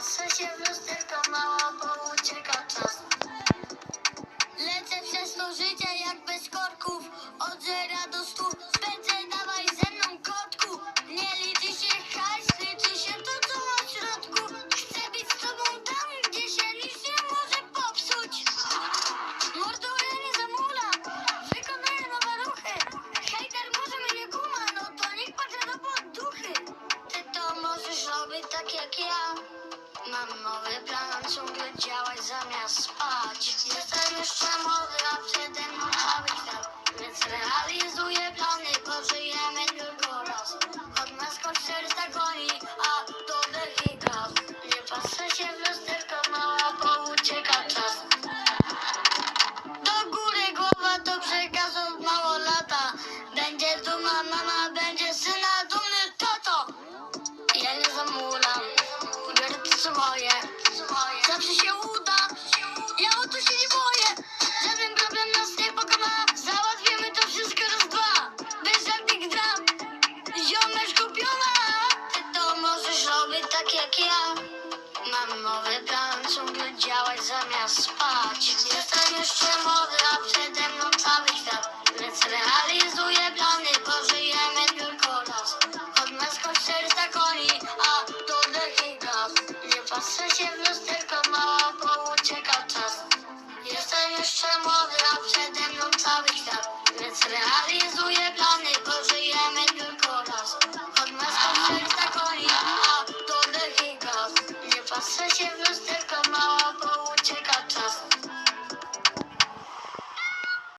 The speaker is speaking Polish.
Patrzę się w lusterko, mała, bo ucieka czas. Lecę przez to życie jak bez korków, od zera do stu. Spędzę dawaj ze mną kotku. Nie liczy się hajs, liczy się to, co ma w środku. Chcę być z tobą tam, gdzie się nic nie może popsuć. Morduję nie zamula, wykonuję nowe ruchy. Hejter może mnie nie guma, no to niech patrzy na podduchy. Ty to możesz robić tak jak ja. Mam nowy plan, ciągle działać zamiast spać. Jestem jeszcze młody, a przede cały świat Więc realizuję plany, bo żyjemy tylko raz. Od nas kot serca goni, a do wielki Nie patrzę się w lusterko, mała, bo ucieka czas. Do góry głowa, do brzega, mało lata. Będzie duma, mama, zawsze się uda. Ja o to się nie boję, żaden problem nas nie pokona. Załatwimy to wszystko raz dwa, bez żadnych dram. Ziomek kupiona, ty to możesz robić tak jak ja. Mam nowy plan, ciągle działać zamiast spać. Jestem jeszcze młody, a przede mną cały świat. Więc realizuję plany, pożyjemy tylko raz. Od nas choć 400 koni, patrzę się w lusterko, mała, bo ucieka czas. Jestem jeszcze młody, a przede mną cały świat. Więc realizuję plany, pożyjemy tylko raz. Od nas 400 koni, a to dech i gaz. Nie patrzę się w lusterko,